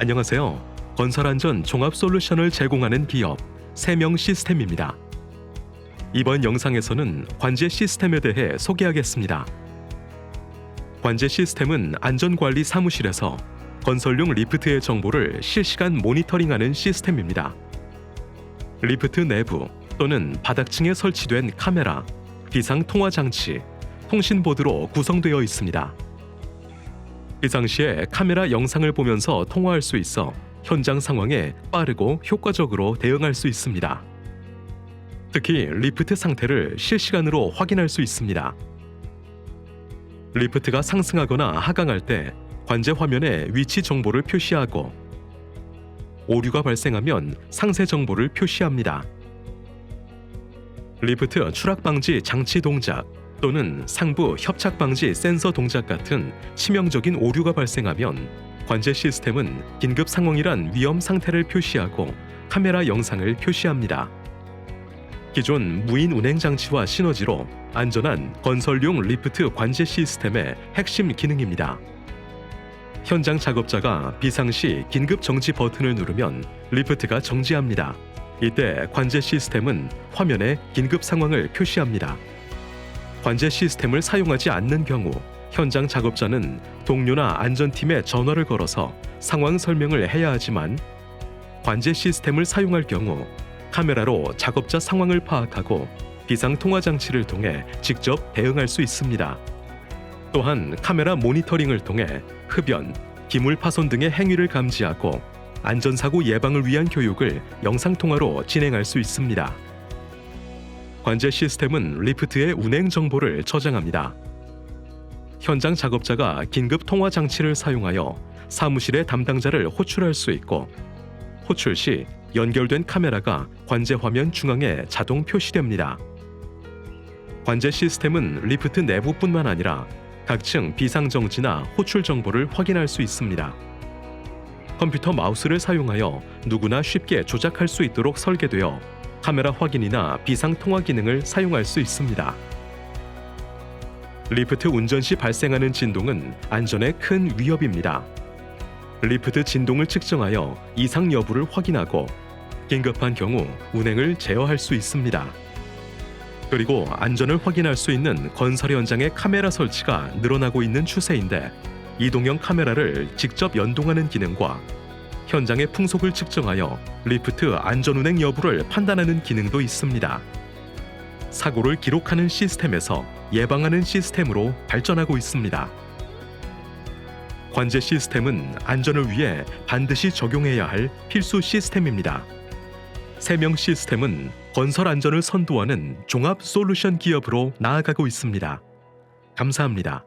안녕하세요. 건설안전 종합 솔루션을 제공하는 기업 세명 시스템입니다. 이번 영상에서는 관제 시스템에 대해 소개하겠습니다. 관제 시스템은 안전관리 사무실에서 건설용 리프트의 정보를 실시간 모니터링하는 시스템입니다. 리프트 내부 또는 바닥층에 설치된 카메라, 비상 통화 장치, 통신 보드로 구성되어 있습니다. 비상시에 카메라 영상을 보면서 통화할 수 있어 현장 상황에 빠르고 효과적으로 대응할 수 있습니다. 특히 리프트 상태를 실시간으로 확인할 수 있습니다. 리프트가 상승하거나 하강할 때 관제 화면에 위치 정보를 표시하고 오류가 발생하면 상세 정보를 표시합니다. 리프트 추락 방지 장치 동작 또는 상부 협착 방지 센서 동작 같은 치명적인 오류가 발생하면 관제 시스템은 긴급 상황이란 위험 상태를 표시하고 카메라 영상을 표시합니다. 기존 무인 운행 장치와 시너지로 안전한 건설용 리프트 관제 시스템의 핵심 기능입니다. 현장 작업자가 비상시 긴급 정지 버튼을 누르면 리프트가 정지합니다. 이때 관제 시스템은 화면에 긴급 상황을 표시합니다. 관제 시스템을 사용하지 않는 경우 현장 작업자는 동료나 안전팀에 전화를 걸어서 상황 설명을 해야 하지만 관제 시스템을 사용할 경우 카메라로 작업자 상황을 파악하고 비상 통화 장치를 통해 직접 대응할 수 있습니다. 또한 카메라 모니터링을 통해 흡연, 기물 파손 등의 행위를 감지하고 안전사고 예방을 위한 교육을 영상 통화로 진행할 수 있습니다. 관제 시스템은 리프트의 운행 정보를 저장합니다. 현장 작업자가 긴급 통화 장치를 사용하여 사무실의 담당자를 호출할 수 있고 호출 시 연결된 카메라가 관제 화면 중앙에 자동 표시됩니다. 관제 시스템은 리프트 내부뿐만 아니라 각층 비상 정지나 호출 정보를 확인할 수 있습니다. 컴퓨터 마우스를 사용하여 누구나 쉽게 조작할 수 있도록 설계되어 카메라 확인이나 비상 통화 기능을 사용할 수 있습니다. 리프트 운전 시 발생하는 진동은 안전에 큰 위협입니다. 리프트 진동을 측정하여 이상 여부를 확인하고 긴급한 경우 운행을 제어할 수 있습니다. 그리고 안전을 확인할 수 있는 건설 현장의 카메라 설치가 늘어나고 있는 추세인데 이동형 카메라를 직접 연동하는 기능과 현장의 풍속을 측정하여 리프트 안전 운행 여부를 판단하는 기능도 있습니다. 사고를 기록하는 시스템에서 예방하는 시스템으로 발전하고 있습니다. 관제 시스템은 안전을 위해 반드시 적용해야 할 필수 시스템입니다. 세명 시스템은 건설 안전을 선도하는 종합 솔루션 기업으로 나아가고 있습니다. 감사합니다.